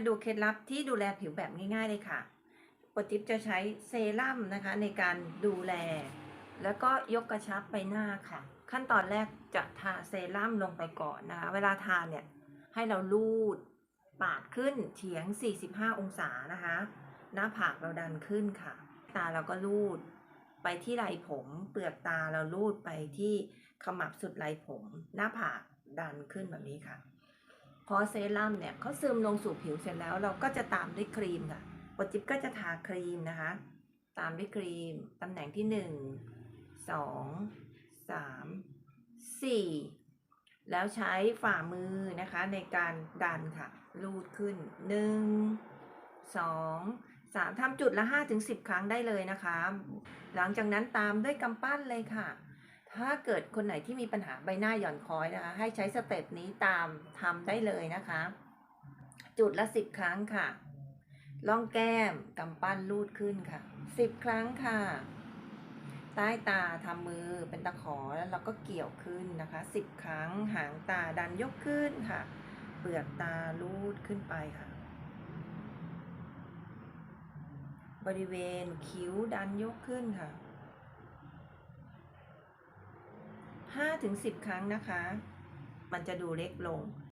มาดูเคล็ดลับที่ดูแลผิวแบบง่ายๆเลยค่ะปกติ๊บจะใช้เซรั่มนะคะในการดูแล แล้วก็ยกกระชับใบหน้าค่ะ ขั้นตอนแรกจะทาเซรั่มลงไปก่อนนะคะ เวลาทานเนี่ยให้เราลูดปาดขึ้นเฉียง 45 องศานะคะ หน้าผากเราดันขึ้นค่ะ ตาเราก็ลูดไปที่ไหล่ผม เปลือกตาเราลูดไปที่ขมับสุดไหล่ผม หน้าผากดันขึ้นแบบนี้ค่ะ พอเซรั่มเนี่ยเขาซึมลงสู่ผิวเสร็จแล้ว เราก็จะตามด้วยครีมค่ะปจิบก็จะทาครีมนะคะ ตามด้วยครีม ตำแหน่งที่หนึ่งสองสามสี่แล้วใช้ฝ่ามือนะคะในการดันค่ะ ลูดขึ้นหนึ่งสองสามทำจุดละห้าถึงสิบครั้งได้เลยนะคะ หลังจากนั้นตามด้วยกำปั้นเลยค่ะ ถ้าเกิดคนไหนที่มีปัญหาใบหน้าหย่อนคล้อยนะคะ ให้ใช้สเต็ปนี้ตามทำได้เลยนะคะ จุดละสิบครั้งค่ะ ล่องแก้มกำปั้นลูดขึ้นค่ะสิบครั้งค่ะ ใต้ตาทำมือเป็นตะขอแล้วเราก็เกี่ยวขึ้นนะคะสิบครั้งหางตาดันยกขึ้นค่ะ เปลือกตาลูดขึ้นไปค่ะ บริเวณคิ้วดันยกขึ้นค่ะ ห้าถึงสิบครั้งนะคะ มันจะดูเล็กลง